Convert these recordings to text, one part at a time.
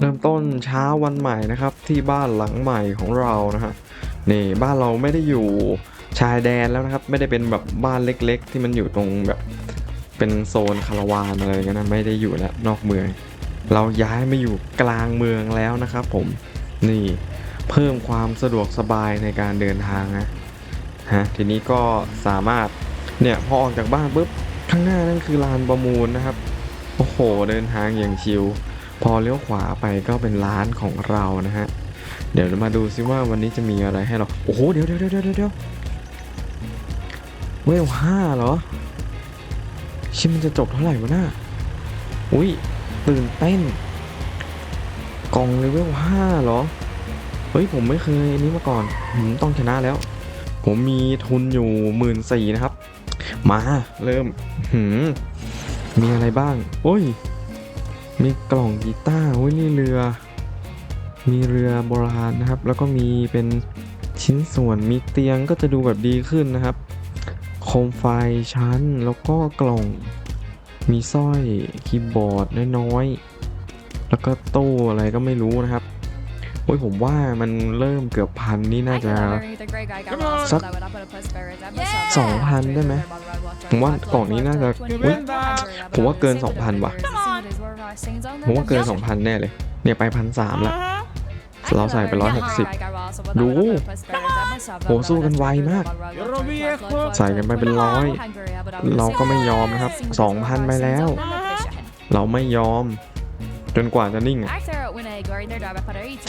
เริ่มต้นเช้าวันใหม่นะครับที่บ้านหลังใหม่ของเรานะฮะนี่บ้านเราไม่ได้อยู่ชายแดนแล้วนะครับ ไม่ได้เป็นแบบบ้านเล็ก ๆ ที่มันอยู่ตรงแบบเป็นโซนคาราวานอะไรเงี้ยนะไม่ได้อยู่แล้วนอกเมือง เราย้ายมาอยู่กลางเมืองแล้วนะครับ ผมนี่เพิ่มความสะดวกสบายในการเดินทางนะฮะทีนี้ก็สามารถเนี่ยพอออกจากบ้านปุ๊บข้างหน้านั่นคือลานประมูลนะครับโอ้โหเดินทางอย่างชิล พอเลี้ยวขวาไปก็เป็นร้านของเรานะฮะ เดี๋ยวมาดูซิว่าวันนี้จะมีอะไรให้เรา โอ้โห เดี๋ยวเดี๋ยวเดี๋ยวเดี๋ยวเดี๋ยวเวลห้าเหรอ ชิมมันจะจบเท่าไหร่วะน่าอุ้ยตื่นเต้น กล่องเลเวลห้าเหรอ เฮ้ย ผมไม่เคยอันนี้มาก่อนผมต้องชนะแล้ว ผมมีทุนอยู่หมื่นสี่นะครับ มาเริ่มหืมมีอะไรบ้าง โอ้ย มีกล่องกีตาร์โอ้ยนี่เรือ มีเรือโบราณนะครับ แล้วก็มีเป็นชิ้นส่วนมีเตียงก็จะดูแบบดีขึ้นนะครับ โคมไฟชั้นแล้วก็กล่อง มีสร้อยคีย์บอร์ดน้อยๆ แล้วก็ตู้อะไรก็ไม่รู้นะครับโอ้ยผมว่ามันเริ่มเกือบพันนี่น่าจะสักสองพันได้ไหมผมว่ากล่องนี้น่าจะอุ๊ยผมว่าเกิน2,000ว่ะ ผมว่าเกิน2,000แน่เลย เนี่ยไปพันสามละเราใส่ไป160ดูโหสู้กันไวมาก ใส่กันไปเป็นร้อย เราก็ไม่ยอมนะครับ2,000ไปแล้ว เราไม่ยอม จนกว่าจะนิ่งอะ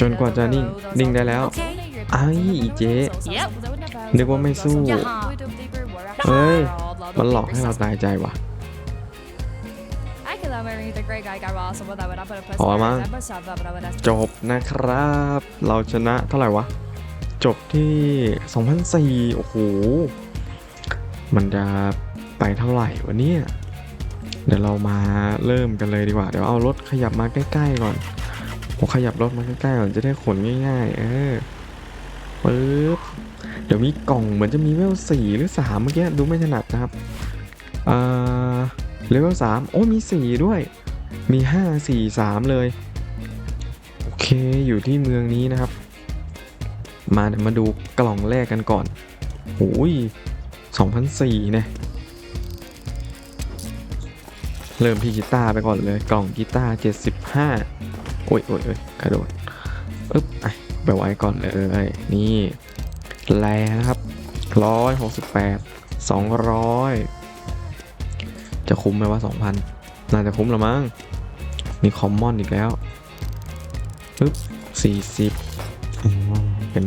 จนกว่าจะนิ่ง นิ่งได้แล้ว ไอ้อีเจ๊นึกว่าไม่สู้เฮ้เฮ้ยยมัมันนหหลลออกกให้ให้เราเราตายใจว่ะ พอมั้งจบนะครับ เราชนะเท่าไหร่วะ จบที่2004โอ้โห มันจะไปเท่าไหร่วะเนี่ย เดี๋ยวเรามาเริ่มกันเลยดีกว่า เดี๋ยวเอารถขยับมาใกล้ๆก่อนผมขยับรถมาใกล้ๆก่อนจะได้ขนง่าย ๆ เออปึ๊บเดี๋ยวมีกล่องเหมือนจะมีเวลสี่หรือสามเมื่อกี้ดูไม่ถนัดนะครับอ่า เลเวลสามโอ้มีสี่ด้วย มีห้าสี่สามเลย โอเคอยู่ที่เมืองนี้นะครับ มาเดี๋ยวมาดูกล่องแรกกันก่อนโอ้ย2004เนี่ยเริ่มที่กีตาร์ไปก่อนเลย กล่องกีตาร์75 โอ้ยโอ้ยโอ้ยกระโดดอึ๊บไอไปไว้ก่อนเลย นี่ แลนะครับ168 200 จะคุ้มไหมว่า2,000น่าจะคุ้มละมั้ง มีคอมมอนอีกแล้วปึ๊บ40อืมเป็น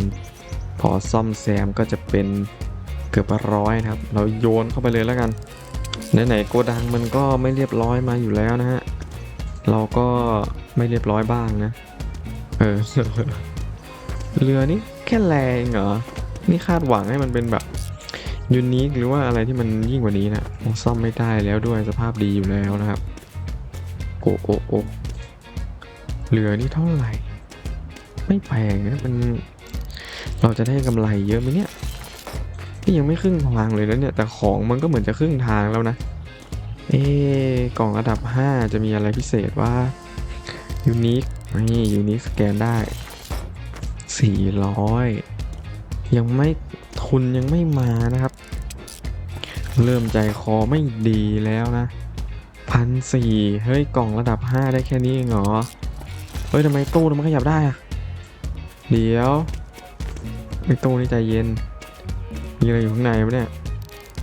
พอซ่อมแซมก็จะเป็นเกือบร้อยนะครับ เราโยนเข้าไปเลยแล้วกัน ไหนๆโกดังมันก็ไม่เรียบร้อยมาอยู่แล้วนะฮะ เราก็ไม่เรียบร้อยบ้างนะ เออ เรือนี่แค่แรงเหรอ นี่คาดหวังให้มันเป็นแบบ ยูนิคหรือว่าอะไรที่มันยิ่งกว่านี้นะซ่อมไม่ได้แล้วด้วยสภาพดีอยู่แล้วนะครับโอ้โอ้โอ้เรือนี่เท่าไหร่ ไม่แพงนะมันเราจะได้กำไรเยอะไหมเนี่ยนี่ยังไม่ครึ่งทางเลยนะเนี่ย แต่ของมันก็เหมือนจะครึ่งทางแล้วนะ เอ๊กล่องระดับ 5 จะมีอะไรพิเศษว่ายูนิคนี่ยูนิคสแกนได้ 400 ยังไม่ ทุนยังไม่มานะครับ เริ่มใจคอไม่ดีแล้วนะพันสี่เฮ้ย กล่องระดับ 5 ได้แค่นี้เองเหรอ เฮ้ยทำไมตู้มันขยับได้อะเดี๋ยวไอ้ตู้นี่ใจเย็น มีอะไรอยู่ข้างในวะเนี่ย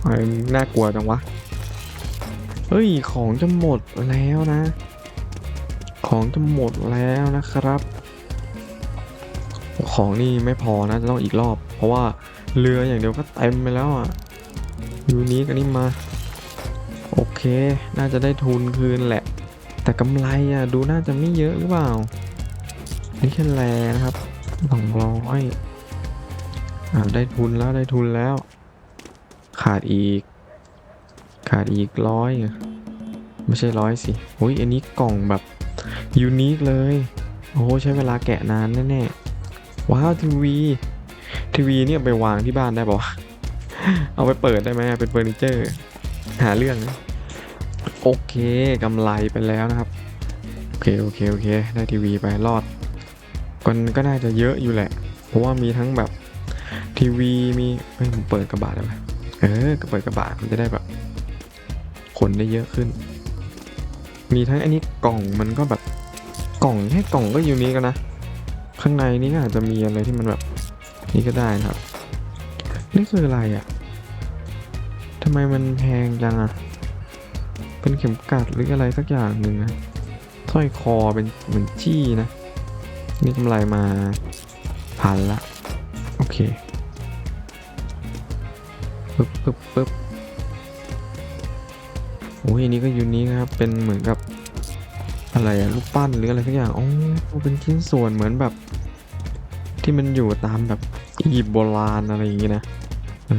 อะไรน่ากลัวจังวะ เฮ้ย ของจะหมดแล้วนะ ของจะหมดแล้วนะครับ ของนี่ไม่พอนะ จะต้องอีกรอบ เพราะว่า เรืออย่างเดียวก็เต็มไปแล้วอะยูนิคอันนี้มา โอเค น่าจะได้ทุนคืนแหละ แต่กำไรอะดูน่าจะไม่เยอะหรือเปล่า นี่แค่แลนะครับสองร้อยอ่าได้ทุนแล้วได้ทุนแล้ว ขาดอีก ขาดอีกร้อยไม่ใช่ร้อยสิโอ้ยอันนี้กล่องแบบยูนิคเลย โอ้โหใช้เวลาแกะนานแน่ๆว้าวทีวี ทีวีเนี่ยไปวางที่บ้านได้ปะวะเอาไปเปิดได้ไหมเป็นเฟอร์นิเจอร์ หาเรื่อง โอเคกำไรไปแล้วนะครับ โอเคโอเคโอเค ได้ทีวีไปรอดก็ก็น่าจะเยอะอยู่แหละ เพราะว่ามีทั้งแบบทีวีมีเฮ้ยผมเปิดกระบะได้ไหมเออก็เปิดกระบะมันจะได้แบบขนได้เยอะขึ้น มีทั้งอันนี้กล่องมันก็แบบกล่องแค่กล่องก็อยู่นี้กันนะ ข้างในนี่ก็อาจจะมีอะไรที่มันแบบ นี่ก็ได้นะครับ นี่คืออะไรอะ่ะทำไมมันแพงจังอะ่ะ เป็นเข็มกลัดหรืออะไรสักอย่างหนึ่งนะสร้อยคอเป็นเหมือนจี้นะ นี่กำไรมาพันละ โอเคปึ๊บปึ๊บปึ๊บโอ้ยอันนี้ก็ยูนิคครับ เป็นเหมือนกับอะไรอะลูกปั้นหรืออะไรสักอย่างอ๋อเป็นชิ้นส่วนเหมือนแบบ ที่มันอยู่ตามแบบ อียิปต์โบราณอะไรอย่างงี้นะ เอ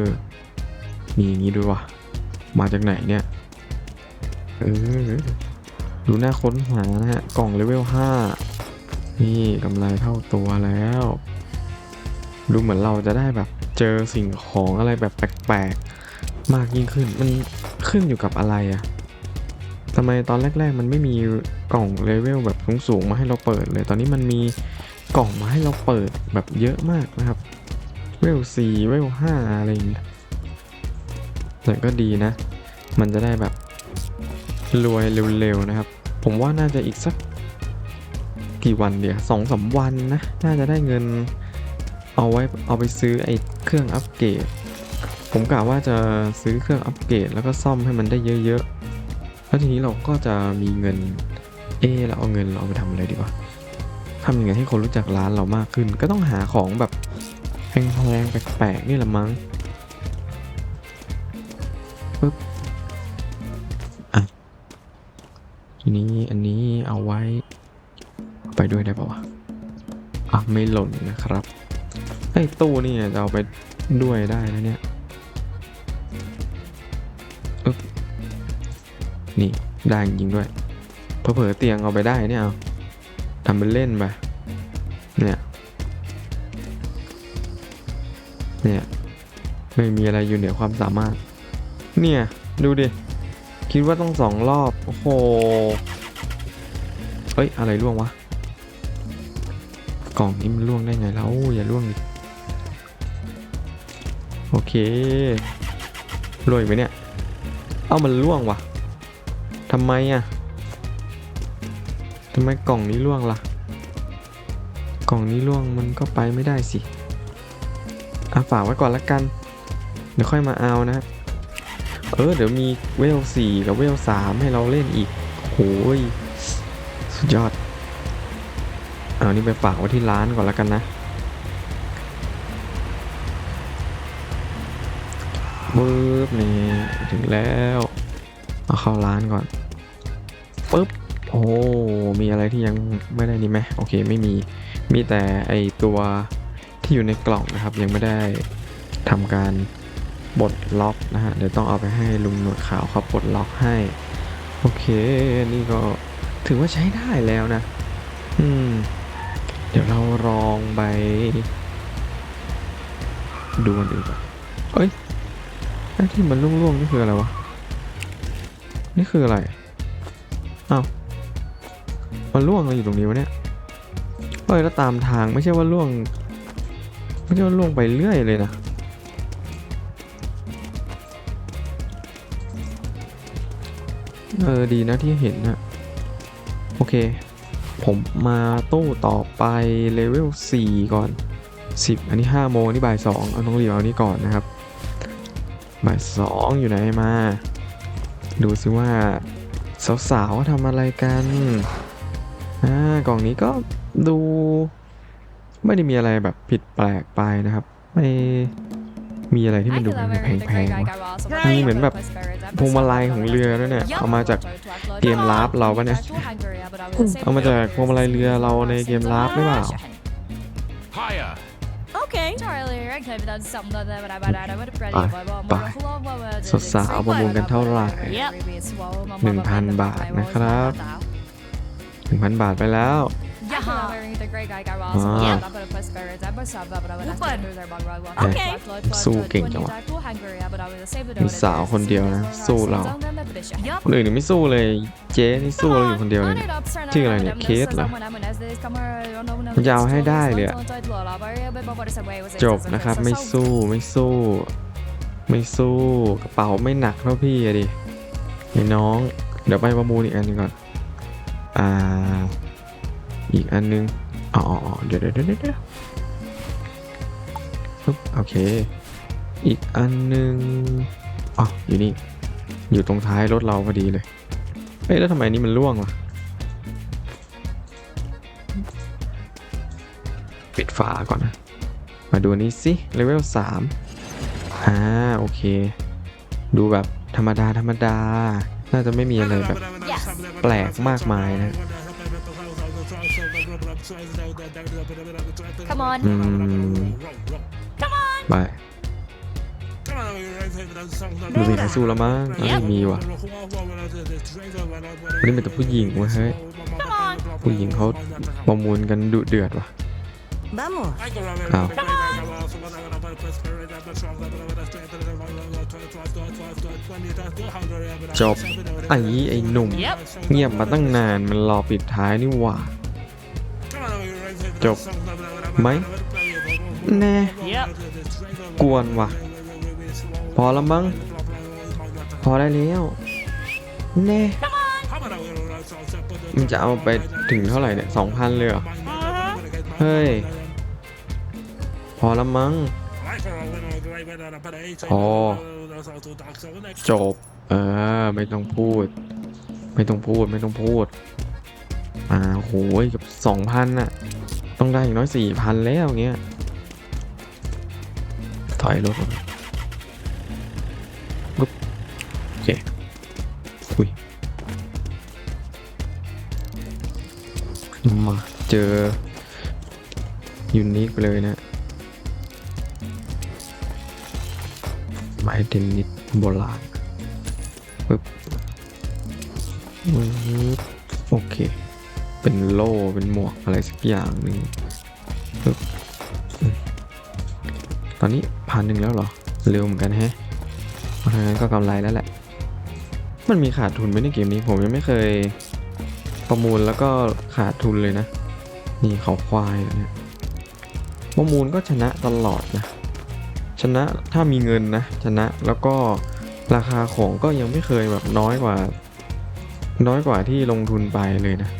อ มีอย่างงี้ด้วยวะมาจากไหนเนี่ย เออ ดูน่าค้นหานะฮะ กล่องเลเวล5นี่กำไรเท่าตัวแล้ว ดูเหมือนเราจะได้แบบเจอสิ่งของอะไรแบบแปลกๆ มากยิ่งขึ้น มันขึ้นอยู่กับอะไรอะทำไมตอนแรก ๆ มันไม่มีกล่องเลเวลแบบสูงๆมาให้เราเปิดเลย ตอนนี้มันมี กล่องมาให้เราเปิดแบบเยอะมากนะครับ เวลสี่เวลห้าอะไรอย่างเงี้ยแต่ก็ดีนะ มันจะได้แบบรวยเร็วๆนะครับ ผมว่าน่าจะอีกสักกี่วันเดียวสองสามวันนะ น่าจะได้เงินเอาไว้เอาไปซื้อไอ้เครื่องอัปเกรด ผมกะว่าจะซื้อเครื่องอัปเกรดแล้วก็ซ่อมให้มันได้เยอะๆ แล้วทีนี้เราก็จะมีเงิน เออเราเอาเงินเราเอาไปทำอะไรดีวะ ทำยังไงให้คนรู้จักร้านเรามากขึ้น ก็ต้องหาของแบบแพงๆแปลกๆนี่แหละมั้งปึ๊บอะทีนี้อันนี้เอาไว้ไปด้วยได้ปะวะอะไม่หล่นนะครับไอ้ตู้นี่จะเอาไปด้วยได้นะเนี่ยอึ๊บนี่ได้จริงด้วยเผลอเตียงเอาไปได้เนี่ยเอาำเป็นเล่นไปเนี่ย เนี่ย ไม่มีอะไรอยู่เหนือความสามารถ เนี่ย ดูดิ คิดว่าต้องสองรอบ โอ้โห เฮ้ย อะไรล่วงวะ กล่องนี้มันล่วงได้ไงแล้วอย่าล่วงดิ โอเคล่วงอีกไหมเนี่ย เอ้ามันล่วงวะทำไมอะทำไมกล่องนี้ล่วงล่ะ กล่องนี้ล่วงมันก็ไปไม่ได้สิอะฝากไว้ก่อนละกัน เดี๋ยวค่อยมาเอานะ เออ เดี๋ยวมีเวลสี่กับเวลสามให้เราเล่นอีกโอ้ยสุดยอด เอานี่ไปฝากไว้ที่ร้านก่อนล้วกันนะปึ๊บนี่ถึงแล้ว เอาเข้าร้านก่อนปึ๊บ โอ้ มีอะไรที่ยังไม่ได้นี่ไหมโอเค ไม่มี มีแต่ไอตัวที่อยู่ในกล่องนะครับ ยังไม่ได้ทำการปลดล็อกนะฮะ เดี๋ยวต้องเอาไปให้ลุงหนวดขาวเขาปลดล็อกให้ โอเค นี่ก็ถือว่าใช้ได้แล้วนะ อืม เดี๋ยวเราลองไป ดูมันอื่นก่อนเอ้ยไอ้ที่มันร่วงๆนี่คืออะไรวะ นี่คืออะไร อ้าว มันร่วงอะไรอยู่ตรงนี้วะเนี่ยเฮ้ยแล้วตามทางไม่ใช่ว่าร่วง ไม่ใช่ว่าร่วงไปเรื่อยเลยนะเออดีนะที่เห็นนะโอเค ผมมาตู้ต่อไปเลเวล4ก่อน 10 อันนี้5โมงอันนี่บ่าย2เอาต้องรีบเอานี้ก่อนนะครับบ่าย2อยู่ไหนมา ดูซิว่า สาวๆทำอะไรกัน อ่ากล่องนี้ก็ดูไม่ได้มีอะไรแบบผิดแปลกไปนะครับ ไม่มีอะไรที่มันดูแพงๆวะมีเหมือนแบบพวงมาลัยของเรือด้วยเนี่ย เอามาจากเกมลาฟเราปะเนี่ย เอามาจากพวงมาลัยเรือเราในเกมลาฟหรือเปล่า Higher. Okay. สาวๆประมูลกันเท่าไหร่1,000บาทนะครับ 1,000บาทไปแล้ว Yep. Jaha. Ah. Okay. สู้เก่งจังวะ มีสาวคนเดียวนะ สู้เรา Yup. คนอื่นนี่ไม่สู้เลย เจ๊นี่สู้เราอยู่คนเดียวเลยเนี่ย ชื่ออะไรเนี่ยเคสเหรอมันจะเอาให้ได้เลยอะ จบนะครับ ไม่สู้ ไม่สู้ ไม่สู้ กระเป๋าไม่หนักเท่าพี่อะดิไอ้น้อง เดี๋ยวไปประมูลอีกอันหนึงก่อน อ่า อีกอันนึง อ๋อเดี๋ยวเดี๋ยวเดี๋ยวเดี๋ยวปึ๊บโอเค อีกอันนึง อ๋อ อยู่นี่ อยู่ตรงท้ายรถเราพอดีเลย เฮ้ย แล้วทำไมนี้มันร่วงวะปิดฝาก่อนนะ มาดูนี้สิ เลเวลสามอ่า โอเค ดูแบบธรรมดาธรรมดา น่าจะไม่มีอะไรแบบ แปลกมากมายนะ Come on. อืมไปดูสิใครสู้แล้วมั้งเอ้ยมีว่ะวันนี้เป็นแต่ผู้หญิงเว้ยเฮ้ย Come on. ผู้หญิงเขาประมูลกันดุเดือดว่ะ Vamos. อ้าว จบ ไอ้ไอ้หนุ่ม Yep. เงียบมาตั้งนานมันรอปิดท้ายนี่หว่า จบไหมแน่ Yep. กวนว่ะ พอแล้วมั้ง พอได้แล้ว แน่มันจะเอาไปถึงเท่าไหร่เนี่ยสองพันเลยเหรอ เฮ้ย พอแล้วมั้ง พอ จบ เออ ไม่ต้องพูด ไม่ต้องพูด ไม่ต้องพูด อ่าโหยกับสองพันน่ะ ต้องได้อย่างน้อยสี่พันแล้วเงี้ย ถอยรถก่อนปุ๊บโอเคอุ้ยมาเจอยูนิคไปเลยนะ ไม้เทนนิสโบราณปึ๊บโอเค เป็นโล่ เป็นหมวกอะไรสักอย่างหนึ่งปึ๊บตอนนี้พันหนึ่งแล้วเหรอ เร็วเหมือนกันแฮะเพราะฉะนั้นก็กำไรแล้วแหละ มันมีขาดทุนไหมในเกมนี้ผมยังไม่เคยประมูลแล้วก็ขาดทุนเลยนะ นี่เขาควายเหรอเนี่ยประมูลก็ชนะตลอดนะ ชนะถ้ามีเงินนะชนะแล้วก็ราคาของก็ยังไม่เคยแบบน้อยกว่า น้อยกว่าที่ลงทุนไปเลยนะ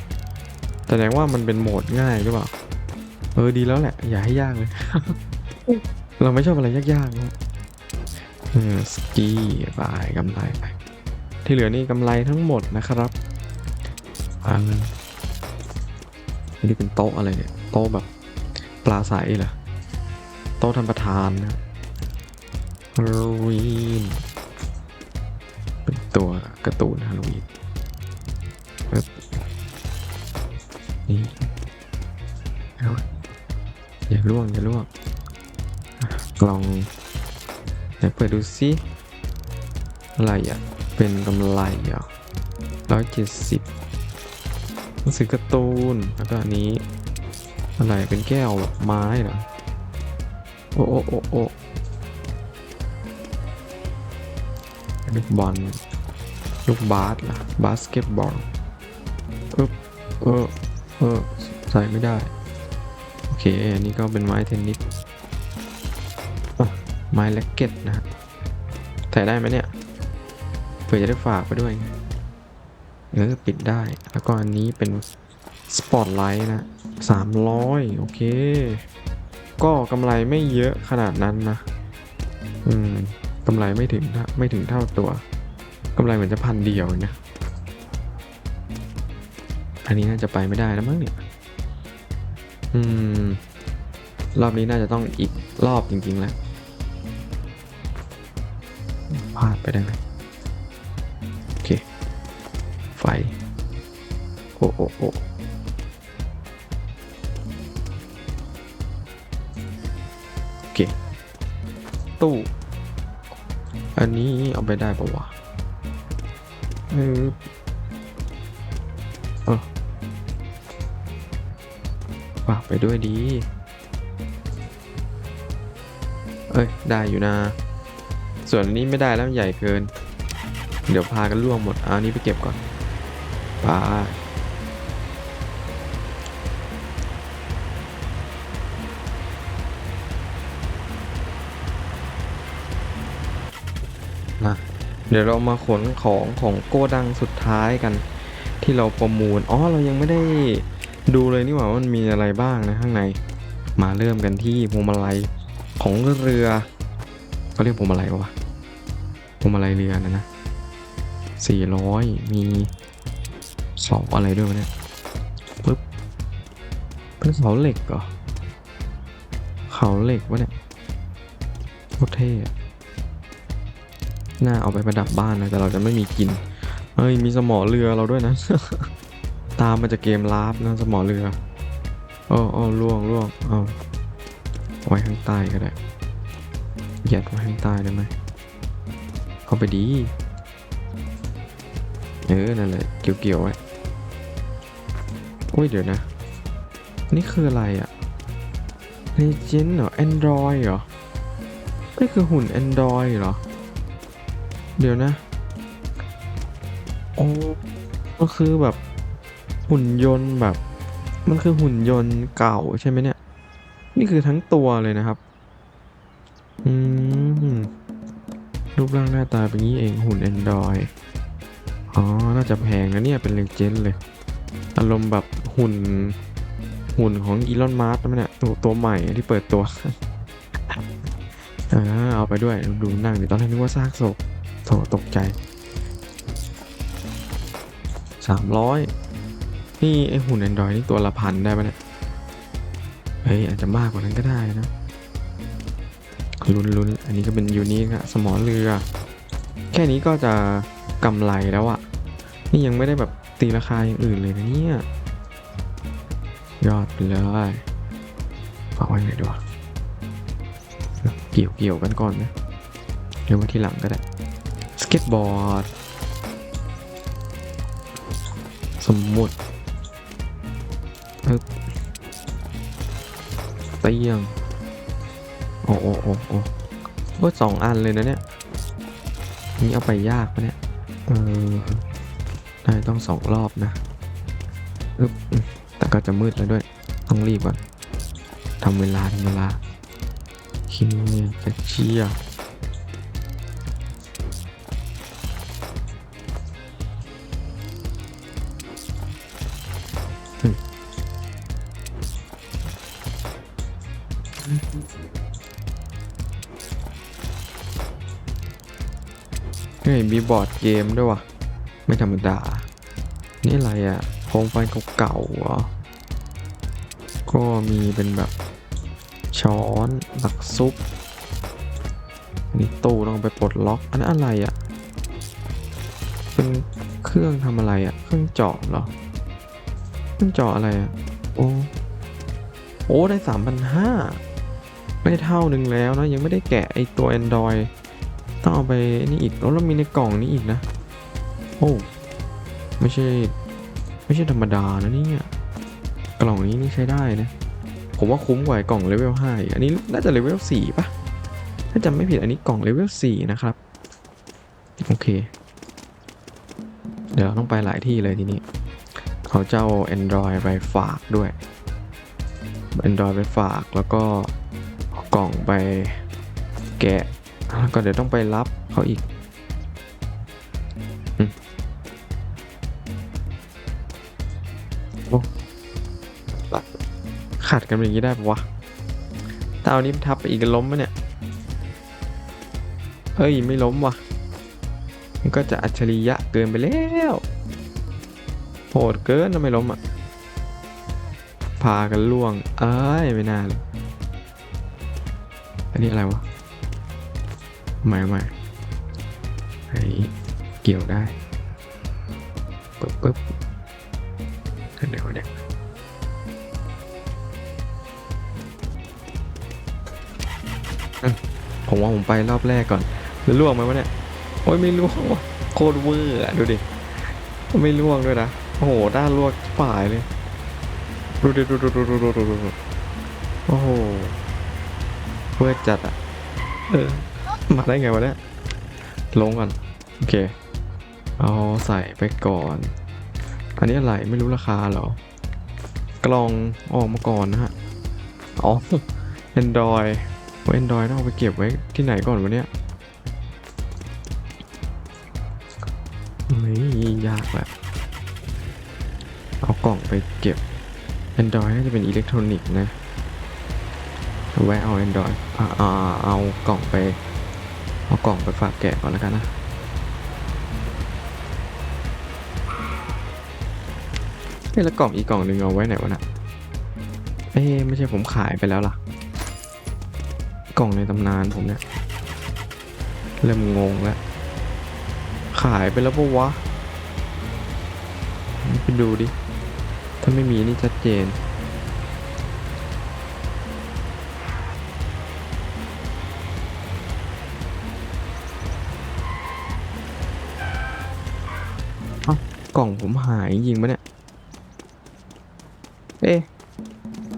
แสดงว่ามันเป็นโหมดง่ายหรือเปล่าเออดีแล้วแหละ อย่าให้ยากเลย เราไม่ชอบอะไรยากๆนะเออสกีไปกำไรไปที่เหลือนี่กำไรทั้งหมดนะครับอันนี่เป็นโต๊ะอะไรเนี่ย โต๊ะแบบปลาใสเหรอโต๊ะท่านประธานนะ ฮาโลวีนเป็นตัวการ์ตูนฮาโลวีนนี่เอาอย่าล่วงอย่าล่วงอะลองไหนเปิดดูซิอะไรอะ เป็นกำไรอะร้อยเจ็ดสิบหนังสือการ์ตูนแล้วก็อันนี้อะไรเป็นแก้วแบบไม้เหรอโอ้โอ้โอ้ ลูกบอล ลูกบาสล่ะบาสเกตบอลเออเออเออใส่ไม่ได้ โอเค อันนี้ก็เป็นไม้เทนนิสไม้แล็กเก็ตนะฮะใส่ได้ไหมเนี่ย เผื่อจะได้ฝากไปด้วยเออปิดได้ แล้วก็อันนี้เป็นสปอตไลท์นะสามร้อยโอเค ก็กำไรไม่เยอะขนาดนั้นนะ อืม กำไรไม่ถึงไม่ถึงเท่าตัวกำไรเหมือนจะพันเดียวนะ อันนี้น่าจะไปไม่ได้แล้วมั้งเนี่ย อืม รอบนี้น่าจะต้องอีกรอบจริง ๆ แล้วพลาดไปได้ไหมโอเค ไฟ โอ้โอ้โอ้โอเค ตู้ อันนี้เอาไปได้ปะวะเออเออฝากไปด้วยดี เอ้ย ได้อยู่นะ ส่วนนี้ไม่ได้แล้วใหญ่เกิน เดี๋ยวพากันล่วงหมดเอาอันนี้ไปเก็บก่อนไป เดี๋ยวเรามาขนของของโกดังสุดท้ายกัน ที่เราประมูล อ๋อ เรายังไม่ได้ดูเลยนี่หว่ามันมีอะไรบ้างนะข้างใน มาเริ่มกันที่พวงมาลัยของเรือเขาเรียกพวงมาลัยวะพวงมาลัยเรือนะนะสี่ร้อยมีเสาอะไรด้วยวะเนี่ยปึ๊บเป็นเสาเหล็กเหรอเขาเหล็กวะเนี่ยโคตรเท่ น่าเอาไปประดับบ้านนะแต่เราจะไม่มีกินเฮ้ยมีสมอเรือเราด้วยนะ ตามมาจากเกมลาฟนะสมอเรือโอ้โอ้ล่วงล่วงเอาไว้ข้างใต้ก็ได้ยัดไว้ข้างใต้ได้ไหมเอาไปดีเออนั่นแหละเกี่ยวๆไว้อุ้ยเดี๋ยวนะ นี่คืออะไรอะ Legend เหรอ Android เหรอนี่คือหุ่น Android เหรอ เดี๋ยวนะโอ้ก็คือแบบหุ่นยนต์แบบ มันคือหุ่นยนต์เก่าใช่ไหมเนี่ย นี่คือทั้งตัวเลยนะครับ อืม รูปร่างหน้าตาเป็นงี้เองหุ่น Android อ๋อ น่าจะแพงนะเนี่ย เป็นเลเจนด์เลย อารมณ์แบบหุ่น หุ่นของอีลอนมาร์สนั่นแหละตัวตัวใหม่ที่เปิดตัว อ่า เอาไปด้วย ดูนั่งเดิตอนแรกนึกว่าซากศพ ถตกใจสามร้อยนี่ ไอหุ่น Android นี่ตัวละพันได้ปะเนี่ย เฮ้ย อาจจะมากกว่านั้นก็ได้นะ ลุ้นลุ้นอันนี้ก็เป็นยูนิคอะสมอเรือ แค่นี้ก็จะกำไรแล้วอะนี่ยังไม่ได้แบบตีราคาอย่างอื่นเลยนะเนี่ย ยอดไปเลยฝากไว้ไหนดีวะเกี่ยวเกี่ยวกันก่อนนะหรือว่าที่หลังก็ได้ เก็ตบอร์ด สมมุติปึ๊บเตียง โอ้โอ้โอ้โอ้โอ้สองอันเลยนะเนี่ย นี่เอาไปยากปะเนี่ย เออได้ต้องสองรอบนะอึ๊บแต่ก็จะมืดแล้วด้วย ต้องรีบก่อนทำเวลาทำเวลาคิมเนี่ยจะเชียร์ บอร์ดเกมด้วยวะไม่ธรรมดา นี่อะไรอะ่ะโคมไฟเก่าๆเหรอ ก็มีเป็นแบบช้อนหลักซุปนี่ตู้ต้องไปปลดล็อก อันนั้นอะไรอะ่ะ เป็นเครื่องทำอะไรอะ่ะ เครื่องเจาะเหรอ เครื่องเจาะอะไรอะ่ะ โอ้ โอ้ ได้สามพันห้าได้เท่าหนึ่งแล้วนะ ยังไม่ได้แกะไอตัว Android ต้องเอาไปนี่อีกแล้วเรามีในกล่องนี้อีกนะ โอ้ไม่ใช่ ไม่ใช่ธรรมดานะเนี่ยกล่องนี้นี่ใช้ได้นะ ผมว่าคุ้มกว่ากล่องเลเวล5อีกอันนี้น่าจะเลเวล4ปะถ้าจำไม่ผิดอันนี้กล่องเลเวล4นะครับ โอเค เดี๋ยวเราต้องไปหลายที่เลยทีนี้เอาเจ้า Android ไปฝากด้วย Android ไปฝากแล้วก็กล่องไปแกะ ก็เดี๋ยวต้องไปรับเขาอีกขัดกันอย่างนี้ได้ปะวะถ้าเอานี้ทับไปอีกล้มปะเนี่ยเฮ้ยไม่ล้มว่ะ มันก็จะอัจฉริยะเกินไปแล้วโหดเกินทำไมล้มอะ พากันล่วง เอ้ยไม่น่าเลย อันนี้อะไรวะ มายว่าให้เกี่ยวได้ปึ๊บปึ๊บเดี๋ยวเดี๋ยวผมว่าผมไปรอบแรกก่อนแล้วล่วงไหมวะเนี่ย โอ้ยไม่ล่วงว่ะโคตรเวอร์ดูดิ ไม่ล่วงด้วยนะ โอ้โห ด้านล่วงป่ายเลย ดูดิดูดูดูดูดูดูโอ้โห เวอร์จัดอะเออ มาได้ไงวะเนี่ยลงก่อน โอเค เอาใส่ไปก่อน อันนี้อะไรไม่รู้ราคาหรอ กล่องออกมาก่อนนะฮะ อ๋อ Android ว่า Android ต้องเอาไปเก็บไว้ที่ไหนก่อนวะเนี่ยไม่ยากแหละเอากล่องไปเก็บ Android น่าจะเป็นอิเล็กทรอนิกส์นะเอาไว้เอา Android อ่าอ่าเอากล่องไป เอากล่องไปฝากแกะก่อนแล้วกันนะเฮ้ยแล้วกล่องอีกกล่องหนึ่งเอาไว้ไหนวะน่ะเอ้ไม่ใช่ผมขายไปแล้วล่ะ กล่องในตำนานผมเนี่ยเริ่มงงแล้ว ขายไปแล้วปะวะ ไปดูดิ ถ้าไม่มีนี่ชัดเจน ล่องผมหายจริงปะเนี่ย เอ๊ะ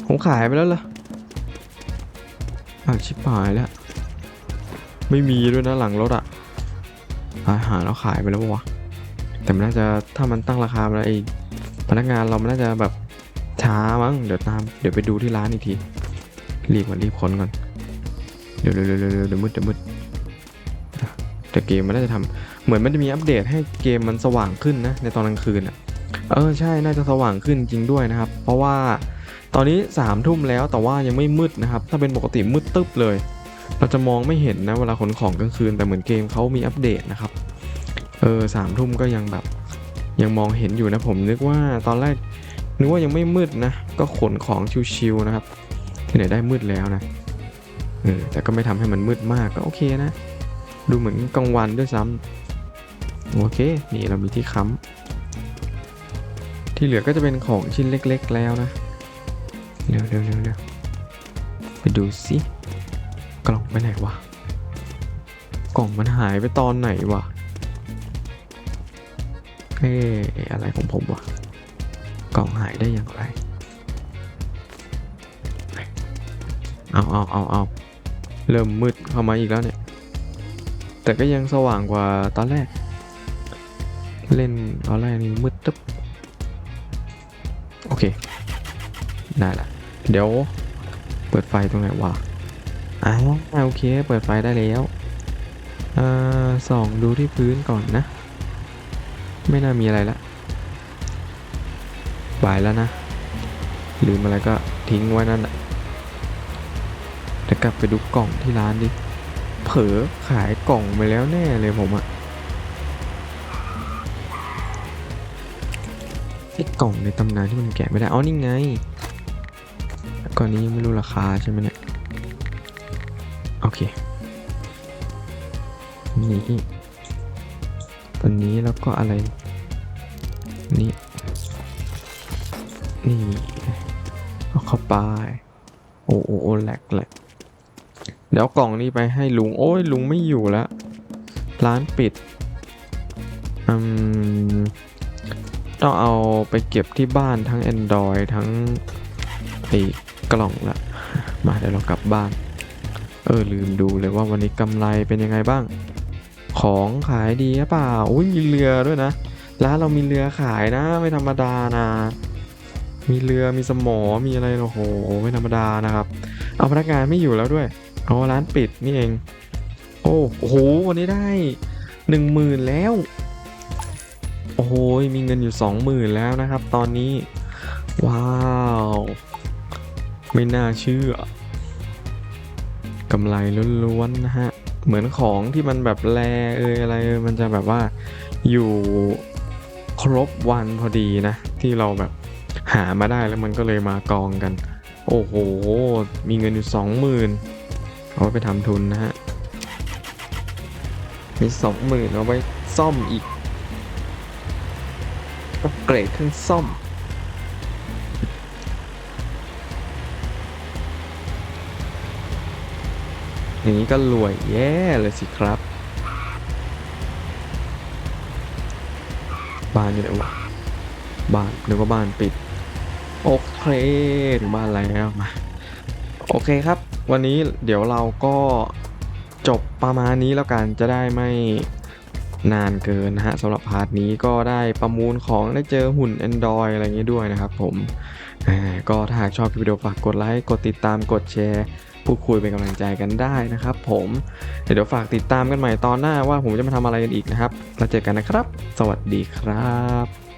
ผมขายไปแล้วเหรออ้าวชิบหายแล้ว ไม่มีด้วยนะหลังรถอะอาหารเราขายไปแล้วปะวะแต่มันน่าจะถ้ามันตั้งราคาแล้วไอพนักงานเรามันน่าจะแบบช้ามั้งเดี๋ยวตามเดี๋ยวไปดูที่ร้านอีกทีรีบก่อนรีบค้นก่อนเดี๋ยวเดี๋ยวเดี๋ยวเดี๋ยวเดี๋ยวมืดเดี๋ยวมืดแต่เกมมันน่าจะทำ เหมือนมันจะมีอัปเดตให้เกมมันสว่างขึ้นนะในตอนกลางคืนอะเออใช่น่าจะสว่างขึ้นจริงด้วยนะครับ เพราะว่าตอนนี้สามทุ่มแล้วแต่ว่ายังไม่มืดนะครับ ถ้าเป็นปกติมืดตึ๊บเลย เราจะมองไม่เห็นนะเวลาขนของกลางคืนแต่เหมือนเกมเขามีอัปเดตนะครับเออสามทุ่มก็ยังแบบ ยังมองเห็นอยู่นะผมนึกว่าตอนแรกนึกว่ายังไม่มืดนะ ก็ขนของชิวๆนะครับ ที่ไหนได้มืดแล้วนะเออแต่ก็ไม่ทำให้มันมืดมากก็โอเคนะ ดูเหมือนกลางวันด้วยซ้ำ โอเค นี่เรามีที่ค้ำที่เหลือก็จะเป็นของชิ้นเล็กๆแล้วนะ เร็วเร็วเร็วเร็วไปดูสิกล่องไปไหนวะ กล่องมันหายไปตอนไหนวะ เอ๊อะไรของผมวะ กล่องหายได้อย่างไรเอาเอาเอาเอาเริ่มมืดเข้ามาอีกแล้วเนี่ย แต่ก็ยังสว่างกว่าตอนแรก เล่นตอนแรกนี่มืดตึ๊บโอเคได้ละเดี๋ยวเปิดไฟตรงไหนวะอ่าโอเค เปิดไฟได้แล้วอ่าส่องดูที่พื้นก่อนนะ ไม่น่ามีอะไรละบายแล้วนะลืมอะไรก็ทิ้งไว้นั่นแหละเดี๋ยวกลับไปดูกล่องที่ร้านดิ เผลอขายกล่องไปแล้วแน่เลยผมอะ กล่องในตำนานที่มันแกะไม่ได้อ๋อนี่ไงก่อนนี้ยังไม่รู้ราคาใช่ไหมเนี่ย โอเค นี่ตัวนี้แล้วก็อะไร นี่ นี่เอาเข้าไป โอ้โอ้โอ้แหลกแหลกเดี๋ยวกล่องนี้ไปให้ลุง โอ้ยลุงไม่อยู่แล้ว ร้านปิด อืม ต้องเอาไปเก็บที่บ้านทั้ง Android ทั้งไอ้กล่องละ มาเดี๋ยวเรากลับบ้าน เออ ลืมดูเลยว่าวันนี้กำไรเป็นยังไงบ้าง ของขายดีหรือเปล่าอุ้ยมีเรือด้วยนะร้านเรามีเรือขายนะไม่ธรรมดานะมีเรือมีสมอ มีอะไรโอ้โห ไม่ธรรมดานะครับ เอาพนักงานไม่อยู่แล้วด้วย เอาร้านปิดนี่เอง โอ้โห วันนี้ได้หนึ่งหมื่นแล้ว โอ้โหมีเงินอยู่สองหมื่นแล้วนะครับ ตอนนี้ ว้าว ไม่น่าเชื่อกำไรล้วนๆนะฮะ เหมือนของที่มันแบบแลเอยอะไรเอยมันจะแบบว่าอยู่ครบวันพอดีนะ ที่เราแบบหามาได้แล้วมันก็เลยมากองกัน โอ้โห มีเงินอยู่สองหมื่นเอาไว้ไปทำทุนนะฮะมีสองหมื่นเอาไว้ซ่อมอีก อัปเกรดเครื่องซ่อม อย่างนี้ก็รวยแย่เลยสิครับ บ้านอยู่ไหนวะ บ้านนึกว่าบ้านปิด โอเค ถึงบ้านแล้วมา โอเคครับ วันนี้เดี๋ยวเราก็จบประมาณนี้แล้วกันจะได้ไม่ นานเกินนะฮะสำหรับพาร์ทนี้ก็ได้ประมูลของได้เจอหุ่น Android อะไรเงี้ด้วยนะครับผมก็ถ้าหากชอบคลิปวิดีโอฝากกดไลค์กดติดตามกดแชร์พูดคุยเป็นกำลังใจกันได้นะครับผมเดี๋ยวฝากติดตามกันใหม่ตอนหน้าว่าผมจะมาทำอะไรกันอีกนะครับ แล้วเจอกันนะครับ สวัสดีครับ